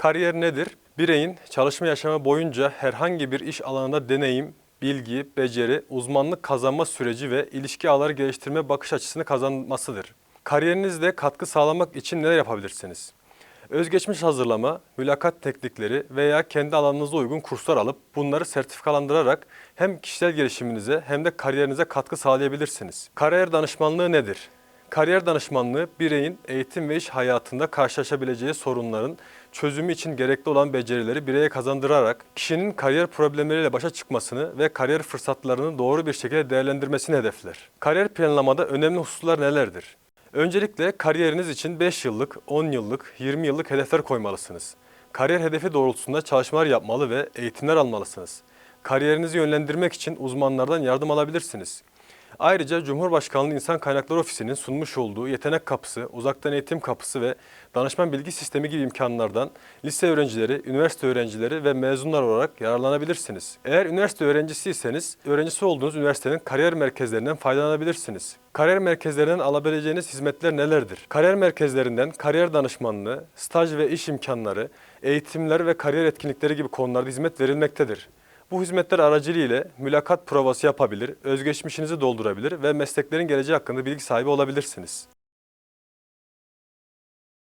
Kariyer nedir? Bireyin çalışma yaşamı boyunca herhangi bir iş alanında deneyim, bilgi, beceri, uzmanlık kazanma süreci ve ilişki ağları geliştirme bakış açısını kazanmasıdır. Kariyerinizde katkı sağlamak için neler yapabilirsiniz? Özgeçmiş hazırlama, mülakat teknikleri veya kendi alanınıza uygun kurslar alıp bunları sertifikalandırarak hem kişisel gelişiminize hem de kariyerinize katkı sağlayabilirsiniz. Kariyer danışmanlığı nedir? Kariyer danışmanlığı bireyin eğitim ve iş hayatında karşılaşabileceği sorunların çözümü için gerekli olan becerileri bireye kazandırarak kişinin kariyer problemleriyle başa çıkmasını ve kariyer fırsatlarını doğru bir şekilde değerlendirmesini hedefler. Kariyer planlamada önemli hususlar nelerdir? Öncelikle kariyeriniz için 5 yıllık, 10 yıllık, 20 yıllık hedefler koymalısınız. Kariyer hedefi doğrultusunda çalışmalar yapmalı ve eğitimler almalısınız. Kariyerinizi yönlendirmek için uzmanlardan yardım alabilirsiniz. Ayrıca Cumhurbaşkanlığı İnsan Kaynakları Ofisi'nin sunmuş olduğu yetenek kapısı, uzaktan eğitim kapısı ve danışman bilgi sistemi gibi imkanlardan lise öğrencileri, üniversite öğrencileri ve mezunlar olarak yararlanabilirsiniz. Eğer üniversite öğrencisiyseniz, öğrencisi olduğunuz üniversitenin kariyer merkezlerinden faydalanabilirsiniz. Kariyer merkezlerinden alabileceğiniz hizmetler nelerdir? Kariyer merkezlerinden kariyer danışmanlığı, staj ve iş imkanları, eğitimler ve kariyer etkinlikleri gibi konularda hizmet verilmektedir. Bu hizmetler aracılığıyla mülakat provası yapabilir, özgeçmişinizi doldurabilir ve mesleklerin geleceği hakkında bilgi sahibi olabilirsiniz.